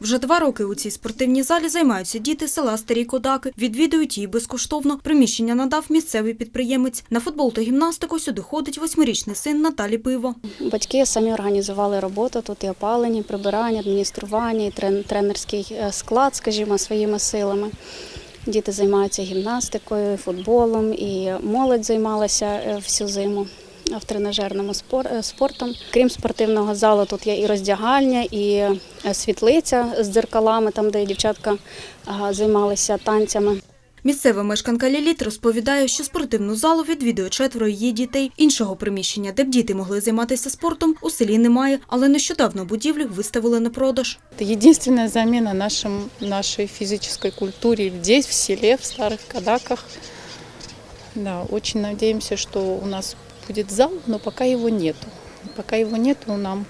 Вже два роки у цій спортивній залі займаються діти села Старі Кодаки. Відвідують її безкоштовно. Приміщення надав місцевий підприємець. На футбол та гімнастику сюди ходить восьмирічний син Наталі Пиво. Батьки самі організували роботу. Тут і опалення, і прибирання, адміністрування, і трен- тренерський е, склад, скажімо, своїми силами. Діти займаються гімнастикою, футболом, і молодь займалася е, всю зиму в тренажерному спор- е, спортом. Крім спортивного залу, тут є і роздягальня, і е, світлиця з дзеркалами, там де дівчатка займалися танцями. Місцева мешканка Ліліт розповідає, що спортивну залу відвідує четверо її дітей. Іншого приміщення, де б діти могли займатися спортом, у селі немає, але нещодавно будівлю виставили на продаж. Это единственная замена нашим, нашей физической культуре здесь, в селе, в Старых Кадаках. Да, очень надеемся, что у нас будет зал, но пока его нету. Пока его нету, нам,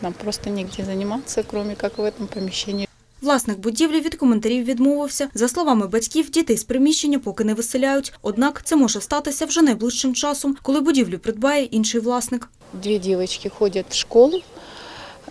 нам просто негде заниматься, кроме как в этом помещении. Власник будівлі від коментарів відмовився. За словами батьків, дітей з приміщення поки не виселяють. Однак це може статися вже найближчим часом, коли будівлю придбає інший власник. Две девочки ходят в школу,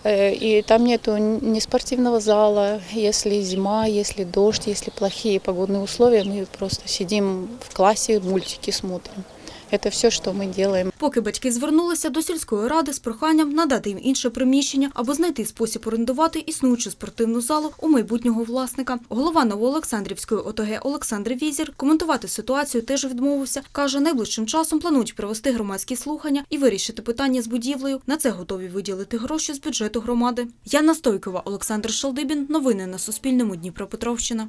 э, и там нету ни спортивного зала. Если зима, если дождь, если плохие погодные условия, мы просто сидим в классе, мультики смотрим. Это все, что мы делаем. Поки батьки звернулися до сільської ради з проханням надати їм інше приміщення або знайти спосіб орендувати існуючу спортивну залу у майбутнього власника. Голова Новоолександрівської ОТГ Олександр Візір коментувати ситуацію теж відмовився. Каже, найближчим часом планують провести громадські слухання і вирішити питання з будівлею. На це готові виділити гроші з бюджету громади. Яна Стойкова, Олександр Шалдибін. Новини на Суспільному. Дніпропетровщина.